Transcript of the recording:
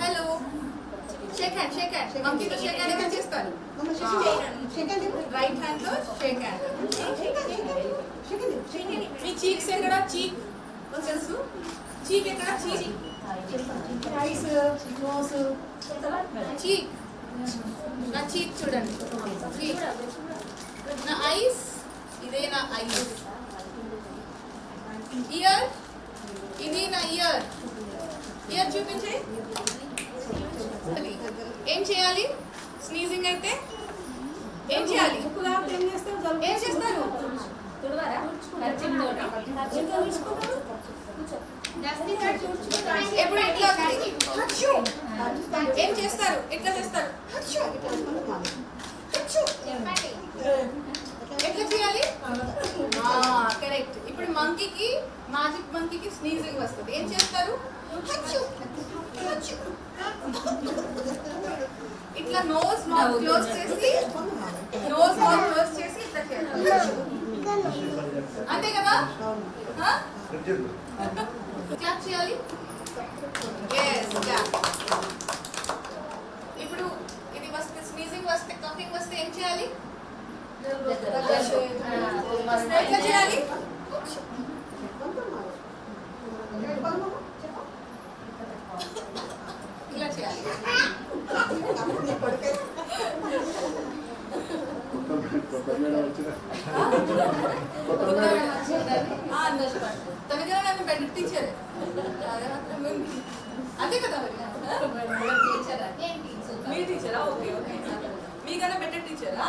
Hello shake hand shake hand మంకీతో shake hand right హ్యాండ్తో shake hand మీ cheeks ఎక్కడ చీక్ తెలుసు చీక్ ఎక్కడ చీక్ ఐస్, నోస్. చీక్ చీక్ చూడండి నా ఐస్ ఇదే నా ఐస్ ఇయర్ ఇది నా ఇయర్ ఇయర్ చూపించే. ఏం చేయాలి? స్నీజింగ్ అయితే? ఏం చేయాలి? ఏం చేస్తారు? ఎప్పుడు ఇట్లా హచ్చూ. ఏం చేస్తారు ఎట్లా చేస్తారు హచ్చూ. హచ్చూ. చేయాలి? కరెక్ట్ ఇప్పుడు మంకీకి మ్యాజిక్ మంకీకి స్నీజింగ్ వస్తుంది. ఏం చేస్తారు. ఇట్లా నోస్ మౌత్ క్లోజ్ చేసి నోస్ మౌత్ క్లోజ్ చేసి ఇట్లా చేయాలి. హచ్చూ. అంతే కదా? క్లాప్ చేయాలి? ఎస్ క్లాప్ ఇప్పుడు ఇది వస్తే స్నీజింగ్ వస్తే కఫింగ్ వస్తే ఏం చేయాలి ఎట్లా చేయాలి ఇలా చేయాలి ఆ, నన్ను బెడ్ టీచర్? అంతే కదా మీ టీచరా ఓకే ఓకే మీకన్నా బెటర్ టీచరా